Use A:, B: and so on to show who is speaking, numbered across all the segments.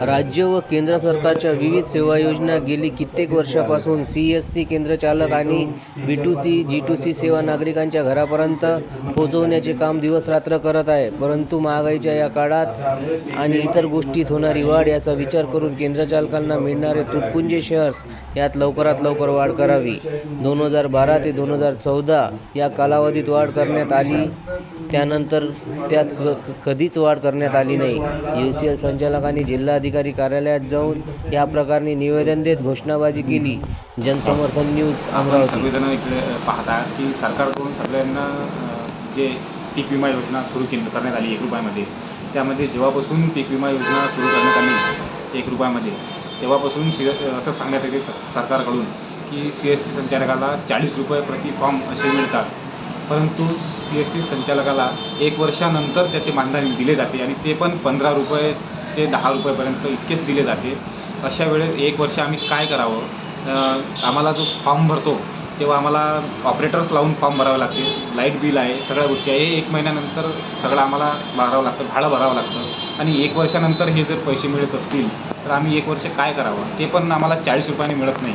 A: राज्य व केंद्र सरकारच्या विविध सेवा योजना गेली कित्येक वर्षापासून सी एस सी केंद्रचालक आणि B two C G two C सेवा नागरिकांच्या घरापर्यंत पोहोचवण्याचे काम दिवसरात्र करत आहे. परंतु महागाईच्या या काळात आणि इतर गोष्टीत होणारी वाढ याचा विचार करून केंद्रचालकांना मिळणारे तुटपुंजे शेअर्स यात लवकरात लवकर वाढ करावी. दोन हजार बारा ते दोन हजार चौदा या कालावधीत वाढ करण्यात आली. त्यानंतर त्यात क कधीच वाढ करण्यात आली नाही. यू सी एल संचालकांनी जिल्हाधिकारी कार्यालयात जाऊन या प्रकारे निवेदन देत घोषणाबाजी केली. जनसमर्थन न्यूज अमरावती.
B: पाहता की सरकारकडून सगळ्यांना जे पीक विमा योजना सुरू केली करण्यात आली एक रुपयामध्ये त्यामध्ये जेव्हापासून पीक विमा योजना सुरू करण्यात आली एक रुपयामध्ये तेव्हापासून सी असं सांगण्यात येते स- सरकारकडून की सी एस सी संचालकाला चाळीस रुपये प्रति फॉर्म असे मिळतात. परंतु सी एस सी संचालकाला एक वर्षानंतर त्याचे मानधन दिले जाते आणि ते पण पंधरा रुपये ते दहा रुपयेपर्यंत इतकेच दिले जाते. अशा वेळेस एक वर्ष आम्ही काय करावं? आम्हाला जो फॉर्म भरतो तेव्हा आम्हाला ऑपरेटर्स लावून फॉर्म भरावे लागते. लाइट बिल आहे सगळ्या गोष्टी आहे. एक महिन्यानंतर सगळं आम्हाला भरावं लागतं भाडं भरावं लागतं. आणि एक वर्षानंतर हे जर पैसे मिळत असतील तर आम्ही एक वर्ष काय करावं? ते पण आम्हाला चाळीस रुपयाने मिळत नाही.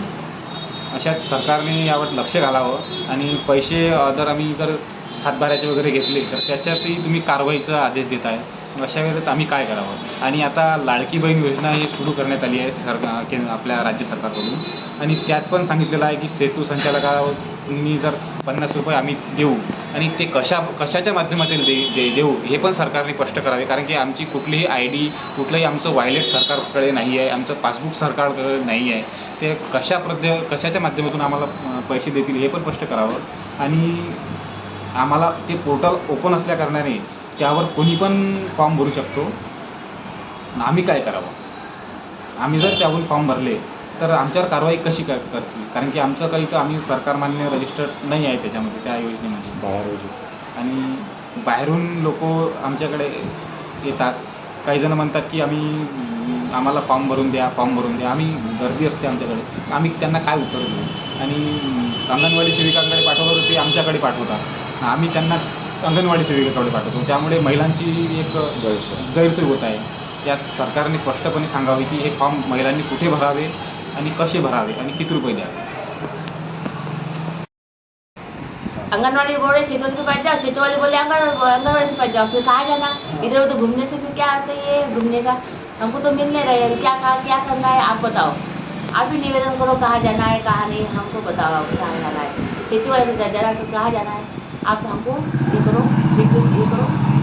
B: अशात सरकारने यावर लक्ष घालावं आणि पैसे जर आम्ही जर सातबाऱ्याचे वगैरे घेतले तर त्याच्यातही तुम्ही कारवाईचा आदेश देत आहे अशा वेळेत आम्ही काय करावं? आणि आता लाडकी बहीण योजना ही सुरू करण्यात आली आहे सर केंद्र आपल्या राज्य सरकारकडून. आणि त्यात पण सांगितलेलं आहे की सेतू संचालकांनी जर पन्नास रुपये आम्ही देऊ आणि ते कशा कशाच्या माध्यमातून दे दे देऊ हे पण सरकारने स्पष्ट करावे. कारण की आमची कुठलीही आय डी कुठलंही आमचं वायलेट सरकारकडे नाही आहे आमचं पासबुक सरकारकडे नाही आहे. ते कशा प्रद्य कशाच्या माध्यमातून आम्हाला पैसे देतील हे पण स्पष्ट करावं. आणि आम्हाला ते पोर्टल ओपन असल्या कारणाने त्यावर कोणी पण फॉर्म भरू शकतो. आम्ही काय करावं? आम्ही जर त्याहून फॉर्म भरले तर आमच्यावर कारवाई कशी काय करतील? कारण की आमचं काही तर आम्ही सरकार मान्य रजिस्टर्ड नाही आहे त्याच्यामध्ये त्या योजनेमध्ये. आणि बाहेरून लोक आमच्याकडे येतात. काही जण म्हणतात की आम्ही आम्हाला फॉर्म भरून द्या फॉर्म भरून द्या. आम्ही गर्दी असते आमच्याकडे. आम्ही त्यांना काय उत्तर देऊ? आणि अंगणवाडी सेविकांकडे पाठवलं तर ते आमच्याकडे पाठवतात. आम्ही त्यांना अंगणवाडी सेविकेकडे पाठवतो. त्यामुळे महिलांची एक गैरसोय. होत आहे. यात सरकारने स्पष्टपणे सांगावे की हे फॉर्म महिलांनी कुठे भरावे आणि कसे भरावे आणि किती रुपये द्यावे?
C: आंगनवाड़ी बोल रहे सेतु के पास जाओ सेतु वाले बोले आंगन आंगनवाड़ी के पास जाओ फिर कहाँ जाना इधर उधर घूमने से फिर क्या आता है ये घूमने का? हमको तो मिल नहीं रहे क्या कहा क्या करना है आप बताओ. आप ही निवेदन करो कहाँ जाना है कहाँ नहीं हमको बताओ आप कहाँ जाना है? सेतु वाले जरा तो कहाँ जाना है? आप हमको ये करो रिक्वेस्ट ये करो